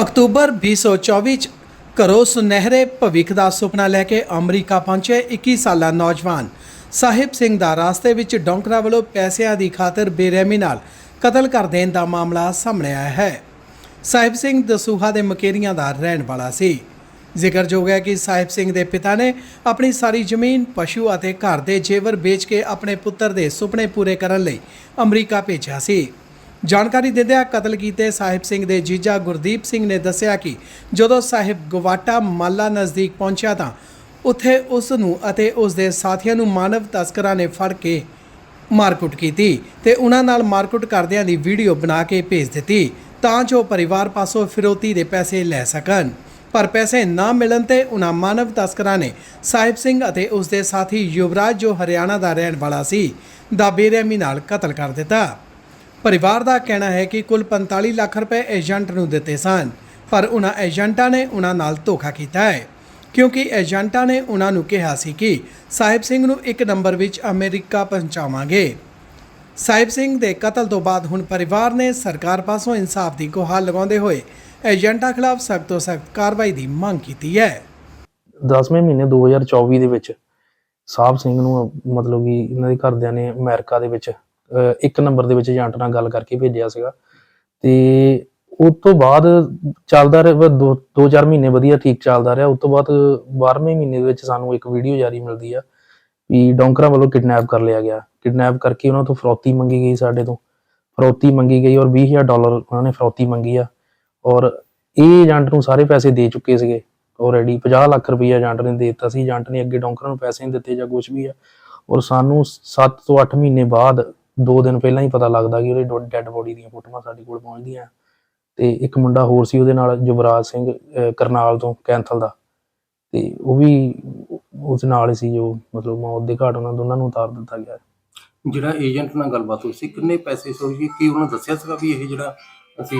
October 2024 ਚ ਘਰੋਂ ਸੁਨਹਿਰੇ ਭਵਿੱਖ ਦਾ ਸੁਪਨਾ ਲੈ ਕੇ ਅਮਰੀਕਾ ਪਹੁੰਚੇ 21 ਸਾਲਾ ਨੌਜਵਾਨ। ਸਾਹਿਬ ਸਿੰਘ ਦਾ ਰਾਸਤੇ ਵਿੱਚ ਡੌਂਕਰਾ ਵੱਲੋਂ ਪੈਸਿਆਂ ਦੀ ਖਾਤਰ ਬੇਰਹਿਮੀ ਨਾਲ ਕਤਲ ਕਰ ਦੇਣ ਦਾ ਮਾਮਲਾ ਸਾਹਮਣੇ ਆਇਆ ਹੈ। ਸਾਹਿਬ ਸਿੰਘ ਦਸੂਹਾ ਦੇ ਮਕੇਰੀਆਂ ਦਾ ਰਹਿਣ ਵਾਲਾ ਸੀ। ਜ਼ਿਕਰਯੋਗ ਹੈ ਕਿ ਸਾਹਿਬ ਸਿੰਘ ਦੇ ਪਿਤਾ ਨੇ ਆਪਣੀ ਸਾਰੀ ਜ਼ਮੀਨ, ਪਸ਼ੂ ਅਤੇ ਘਰ ਦੇ ਜੇਵਰ ਵੇਚ ਕੇ ਆਪਣੇ ਪੁੱਤਰ ਦੇ ਸੁਪਨੇ ਪੂਰੇ ਕਰਨ ਲਈ ਅਮਰੀਕਾ ਭੇਜਿਆ ਸੀ। ਜਾਣਕਾਰੀ ਦਿੰਦਿਆਂ ਕਤਲ ਕੀਤੇ ਸਾਹਿਬ ਸਿੰਘ ਦੇ ਜੀਜਾ ਗੁਰਦੀਪ ਸਿੰਘ ਨੇ ਦੱਸਿਆ ਕਿ ਜਦੋਂ ਸਾਹਿਬ ਗਵਾਟਾ ਮਾਲਾ ਨਜ਼ਦੀਕ ਪਹੁੰਚਿਆ ਤਾਂ ਉੱਥੇ ਉਸ ਨੂੰ ਅਤੇ ਉਸ ਦੇ ਸਾਥੀਆਂ ਨੂੰ ਮਾਨਵ ਤਸਕਰਾਂ ਨੇ ਫੜ ਕੇ ਮਾਰਕੁੱਟ ਕੀਤੀ ਤੇ ਉਹਨਾਂ ਨਾਲ ਮਾਰਕੁੱਟ ਕਰਦਿਆਂ ਦੀ ਵੀਡੀਓ ਬਣਾ ਕੇ ਭੇਜ ਦਿੱਤੀ ਤਾਂ ਜੋ ਪਰਿਵਾਰ ਪਾਸੋਂ ਫਿਰੋਤੀ ਦੇ ਪੈਸੇ ਲੈ ਸਕਣ। ਪਰ ਪੈਸੇ ਨਾ ਮਿਲਣ ਤੇ ਉਹਨਾਂ ਮਾਨਵ ਤਸਕਰਾਂ ਨੇ ਸਾਹਿਬ ਸਿੰਘ ਅਤੇ ਉਸ ਦੇ ਸਾਥੀ ਯੁਵਰਾਜ ਜੋ ਹਰਿਆਣਾ ਦਾ ਰਹਿਣ ਵਾਲਾ ਸੀ, ਦਾ ਬੇਰਹਿਮੀ ਨਾਲ ਕਤਲ ਕਰ ਦਿੱਤਾ। ਪਰਿਵਾਰ ਦਾ ਕਹਿਣਾ ਹੈ ਕਿ ਕੁੱਲ 45 ਲੱਖ ਰੁਪਏ ਏਜੰਟ ਨੂੰ ਦਿੱਤੇ ਸਨ, ਪਰ ਉਹਨਾਂ ਏਜੰਟਾਂ ਨੇ ਉਹਨਾਂ ਨਾਲ ਧੋਖਾ ਕੀਤਾ ਹੈ, ਕਿਉਂਕਿ ਏਜੰਟਾਂ ਨੇ ਉਹਨਾਂ ਨੂੰ ਕਿਹਾ ਸੀ ਕਿ ਸਾਹਿਬ ਸਿੰਘ ਨੂੰ ਇੱਕ ਨੰਬਰ ਵਿੱਚ ਅਮਰੀਕਾ ਪਹੁੰਚਾਵਾਂਗੇ। ਸਾਹਿਬ ਸਿੰਘ ਦੇ ਕਤਲ ਤੋਂ ਬਾਅਦ ਹੁਣ ਪਰਿਵਾਰ ਨੇ ਸਰਕਾਰ ਪਾਸੋਂ ਇਨਸਾਫ ਦੀ ਗੁਹਾਰ ਲਗਾਉਂਦੇ ਹੋਏ ਏਜੰਟਾਂ ਖਿਲਾਫ ਸਖਤ ਤੋਂ ਸਖਤ ਕਾਰਵਾਈ ਦੀ ਮੰਗ ਕੀਤੀ ਹੈ। 10ਵੇਂ ਮਹੀਨੇ 2024 ਦੇ ਵਿੱਚ ਸਾਹਿਬ ਸਿੰਘ ਨੂੰ ਮਤਲਬ ਕਿ ਇਹਨਾਂ ਦੇ ਘਰਦਿਆਂ ਨੇ ਅਮਰੀਕਾ ਦੇ ਵਿੱਚ ਇੱਕ ਨੰਬਰ ਦੇ ਵਿੱਚ ਏਜੰਟ ਨਾਲ ਗੱਲ ਕਰਕੇ ਭੇਜਿਆ ਸੀਗਾ। ਤੇ ਉਸ ਤੋਂ ਬਾਅਦ ਚੱਲਦਾ ਰਿਹਾ ਦੋ ਦੋ ਚਾਰ ਮਹੀਨੇ ਵਧੀਆ ਠੀਕ ਚੱਲਦਾ ਰਿਹਾ। ਉਸ ਤੋਂ ਬਾਅਦ 12ਵੇਂ ਮਹੀਨੇ ਦੇ ਵਿੱਚ ਸਾਨੂੰ ਇੱਕ ਵੀਡੀਓ ਜਾਰੀ ਮਿਲਦੀ ਆ ਵੀ ਡੌਂਕਰਾਂ ਵੱਲੋਂ ਕਿਡਨੈਪ ਕਰ ਲਿਆ ਗਿਆ। ਕਿਡਨੈਪ ਕਰਕੇ ਉਹਨਾਂ ਤੋਂ ਫਰੌਤੀ ਮੰਗੀ ਗਈ ਸਾਡੇ ਤੋਂ। ਫਰੌਤੀ ਮੰਗੀ ਗਈ ਔਰ 20000 ਡਾਲਰ ਉਹਨਾਂ ਨੇ ਫਰੌਤੀ ਮੰਗੀ ਆ। ਔਰ ਇਹ ਏਜੰਟ ਨੂੰ ਸਾਰੇ ਪੈਸੇ ਦੇ ਚੁੱਕੇ ਸੀਗੇ। ਆਲਰੇਡੀ 50 ਲੱਖ ਰੁਪਈਆ ਏਜੰਟ ਨੇ ਦੇ ਦਿੱਤਾ ਸੀ। ਏਜੰਟ ਨੇ ਅੱਗੇ ਡੌਂਕਰਾਂ ਨੂੰ ਪੈਸੇ ਨਹੀਂ ਦਿੱਤੇ ਜਾਂ ਕੁਝ ਵੀ ਆ। ਔਰ ਸਾਨੂੰ 7 ਤੋਂ 8 ਮਹੀਨੇ ਬਾਅਦ 2 ਦਿਨ ਪਹਿਲਾਂ ਹੀ ਪਤਾ ਲੱਗਦਾ ਕਿ ਉਹਦੇ ਡੈੱਡ ਬੋਡੀ ਦੀਆਂ ਫੋਟੋਆਂ ਸਾਡੇ ਕੋਲ ਪਹੁੰਚਦੀਆਂ। ਤੇ ਇੱਕ ਮੁੰਡਾ ਹੋਰ ਸੀ ਉਹਦੇ ਨਾਲ ਯੁਵਰਾਜ ਸਿੰਘ ਕਰਨਾਲ ਤੋਂ ਕੈਂਥਲ ਦਾ। ਤੇ ਉਹ ਵੀ ਉਸ ਨਾਲ ਹੀ ਸੀ ਜੋ ਮਤਲਬ ਮੌਤ ਦੇ ਘਾਟ ਉਹਨਾਂ ਦੋਨਾਂ ਨੂੰ ਉਤਾਰ ਦਿੱਤਾ ਗਿਆ। ਜਿਹੜਾ ਏਜੰਟ ਨਾਲ ਗੱਲਬਾਤ ਹੋਈ ਸੀ ਕਿੰਨੇ ਪੈਸੇ ਸੀ ਕੀ ਉਹਨਾਂ ਦੱਸਿਆ ਸੀਗਾ ਵੀ ਇਹ ਜਿਹੜਾ ਅਸੀਂ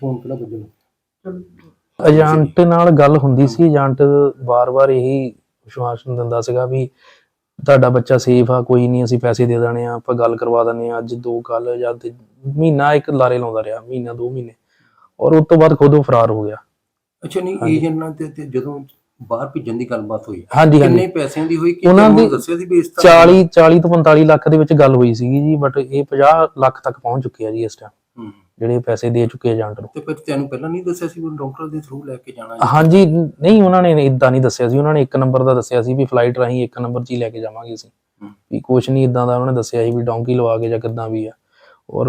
ਫੋਨ ਕਿਹੜਾ ਵੱਜਣਾ ਏਜੰਟ ਨਾਲ ਗੱਲ ਹੁੰਦੀ ਸੀ ਏਜੰਟ ਵਾਰ-ਵਾਰ ਇਹੀ ਵਿਸ਼ਵਾਸਨ ਦਿੰਦਾ ਸੀਗਾ ਵੀ ਤੁਹਾਡਾ ਬੱਚਾ ਸੇਫ ਆ ਕੋਈ ਨਹੀਂ ਅਸੀਂ ਪੈਸੇ ਦੇ ਦੇਣੇ ਆ ਆਪਾਂ ਗੱਲ ਕਰਵਾ ਦਿੰਦੇ ਆ ਅੱਜ ਦੋ ਕੱਲ ਜਾਂ ਤੇ ਮਹੀਨਾ ਇੱਕ ਲਾਰੇ ਲਾਉਂਦਾ ਰਿਹਾ ਮਹੀਨਾ ਦੋ ਮਹੀਨੇ ਔਰ ਉਸ ਤੋਂ ਬਾਅਦ ਖੁਦ ਉਹ ਫਰਾਰ ਹੋ ਗਿਆ ਅੱਛਾ ਨਹੀਂ। ਏਜੰਟ ਨਾਲ ਤੇ ਤੇ ਜਦੋਂ ਬਾਹਰ ਭੇਜਣ ਦੀ ਗੱਲਬਾਤ ਹੋਈ ਹਾਂਜੀ ਕਿੰਨੇ ਪੈਸਿਆਂ ਦੀ ਹੋਈ ਕਿ ਉਹਨਾਂ ਦੀ ਦੱਸਿਆ ਸੀ ਵੀ ਇਸ ਤਰ੍ਹਾਂ 40 40 ਤੋਂ 45 ਲੱਖ ਦੇ ਵਿੱਚ ਗੱਲ ਹੋਈ ਸੀਗੀ ਜੀ ਬਟ ਇਹ 50 ਲੱਖ ਤੱਕ ਪਹੁੰਚ ਚੁੱਕੇ ਆ ਜੀ ਇਸ ਟਾਈਮ ਹੂੰ। ਜਿਹੜੇ ਪੈਸੇ ਦੇ ਚੁੱਕੇ ਏਜੰਟ ਨੂੰ ਤੇ ਫਿਰ ਤੈਨੂੰ ਪਹਿਲਾਂ ਨਹੀਂ ਦੱਸਿਆ ਸੀ ਵੀ ਡਾਕਟਰ ਦੇ ਥਰੂ ਲੈ ਕੇ ਜਾਣਾ? ਹਾਂਜੀ ਨਹੀਂ ਉਹਨਾਂ ਨੇ ਇਦਾਂ ਨਹੀਂ ਦੱਸਿਆ ਸੀ ਉਹਨਾਂ ਨੇ ਇੱਕ ਨੰਬਰ ਦਾ ਦੱਸਿਆ ਸੀ ਵੀ ਫਲਾਈਟ ਰਾਹੀਂ ਇੱਕ ਨੰਬਰ 'ਚ ਹੀ ਲੈ ਕੇ ਜਾਵਾਂਗੇ ਅਸੀਂ। ਵੀ ਕੁਛ ਨਹੀਂ ਇਦਾਂ ਦਾ ਉਹਨਾਂ ਨੇ ਦੱਸਿਆ ਸੀ ਵੀ ਡੌਂਕੀ ਲਵਾ ਕੇ ਜਾਂ ਕਿੱਦਾਂ ਵੀ ਆ ਔਰ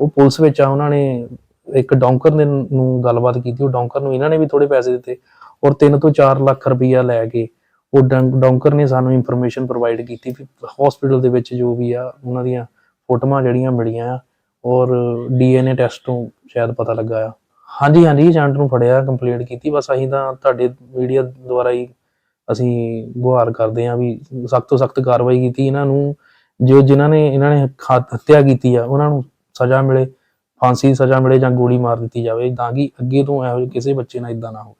ਉਹ ਪੁਲਿਸ ਵਿੱਚ ਆ, ਉਹਨਾਂ ਨੇ ਇੱਕ ਡੌਂਕਰ ਦੇ ਨੂੰ ਗੱਲਬਾਤ ਕੀਤੀ, ਉਹ ਡੌਂਕਰ ਨੂੰ ਇਹਨਾਂ ਨੇ ਵੀ ਥੋੜੇ ਪੈਸੇ ਦਿੱਤੇ ਔਰ 3 ਤੋਂ 4 ਲੱਖ ਰੁਪਈਆ ਲੈ ਕੇ ਉਹ ਡੰ- ਡੌਂਕਰ ਨੇ ਸਾਨੂੰ ਇਨਫੋਰਮੇਸ਼ਨ ਪ੍ਰੋਵਾਈਡ ਕੀਤੀ ਵੀ ਹਸਪੀਟਲ ਦੇ ਵਿੱਚ ਜੋ ਵੀ ਆ, ਉਹਨਾਂ ਦੀਆਂ ਫੋਟੋਆਂ ਜਿਹੜੀਆਂ ਮਿਲੀਆਂ ਆ ਔਰ ਡੀਐਨਏ ਟੈਸਟ ਤੋਂ ਸ਼ਾਇਦ ਪਤਾ ਲੱਗਾ ਆ। ਹਾਂਜੀ ਹਾਂਜੀ, ਏਜੰਟ ਨੂੰ ਫੜਿਆ ਕੰਪਲੇਂਟ ਕੀਤੀ, ਬਸ ਅਸੀਂ ਤਾਂ ਤੁਹਾਡੇ ਮੀਡੀਆ ਦੁਆਰਾ ਹੀ ਅਸੀਂ ਗੁਹਾਰ ਕਰਦੇ ਹਾਂ ਵੀ ਸਖਤ ਤੋਂ ਸਖਤ ਕਾਰਵਾਈ ਕੀਤੀ ਇਹਨਾਂ ਨੂੰ, ਜੋ ਜਿਨ੍ਹਾਂ ਨੇ, ਇਹਨਾਂ ਨੇ ਹੱਤਿਆ ਕੀਤੀ ਆ, ਉਹਨਾਂ ਨੂੰ ਸਜ਼ਾ ਮਿਲੇ, ਫਾਂਸੀ ਦੀ ਸਜ਼ਾ ਮਿਲੇ ਜਾਂ ਗੋਲੀ ਮਾਰ ਦਿੱਤੀ ਜਾਵੇ, ਤਾਂ ਕਿ ਅੱਗੇ ਤੋਂ ਇਹੋ ਜਿਹੇ ਕਿਸੇ ਬੱਚੇ ਨਾਲ ਇਦਾਂ ਨਾ ਹੋਵੇ।